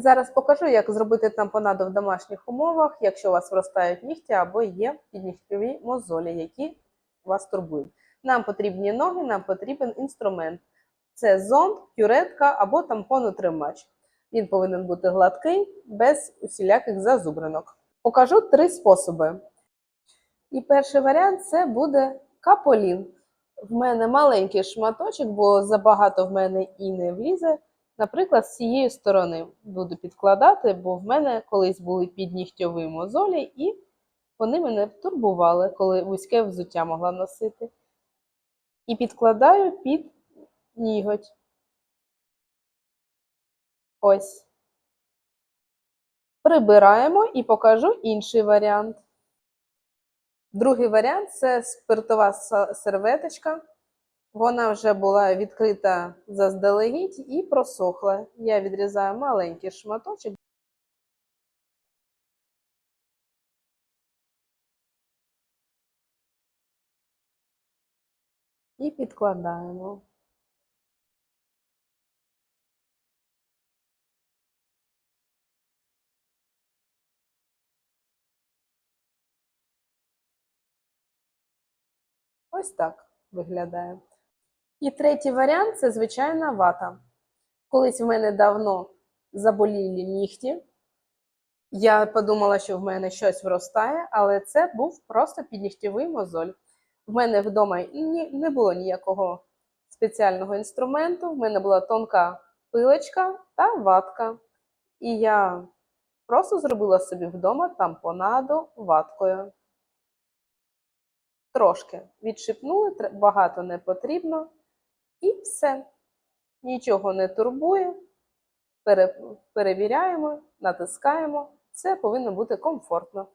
Зараз покажу, як зробити тампонаду в домашніх умовах, якщо у вас вростають нігті або є піднігтєві мозолі, які вас турбують. Нам потрібні ноги, нам потрібен інструмент. Це зонд, кюретка або тампонотримач. Він повинен бути гладкий, без усіляких зазубринок. Покажу три способи. І перший варіант це буде каполін. В мене маленький шматочок, бо забагато в мене і не влізе. Наприклад, з цієї сторони буду підкладати, бо в мене колись були піднігтьові мозолі, і вони мене турбували, коли вузьке взуття могла носити. І підкладаю під ніготь. Ось. Прибираємо і покажу інший варіант. Другий варіант це спиртова серветочка. Вона вже була відкрита заздалегідь і просохла. Я відрізаю маленький шматочок. І підкладаємо. Ось так виглядає. І третій варіант це звичайна вата. Колись в мене давно заболіли нігті. Я подумала, що в мене щось вростає, але це був просто піднігтєвий мозоль. В мене вдома не було ніякого спеціального інструменту. В мене була тонка пилочка та ватка. І я просто зробила собі вдома тампонаду ваткою. Трошки відшипнули, багато не потрібно. І все. Нічого не турбує. Пере- перевіряємо, натискаємо. Це повинно бути комфортно.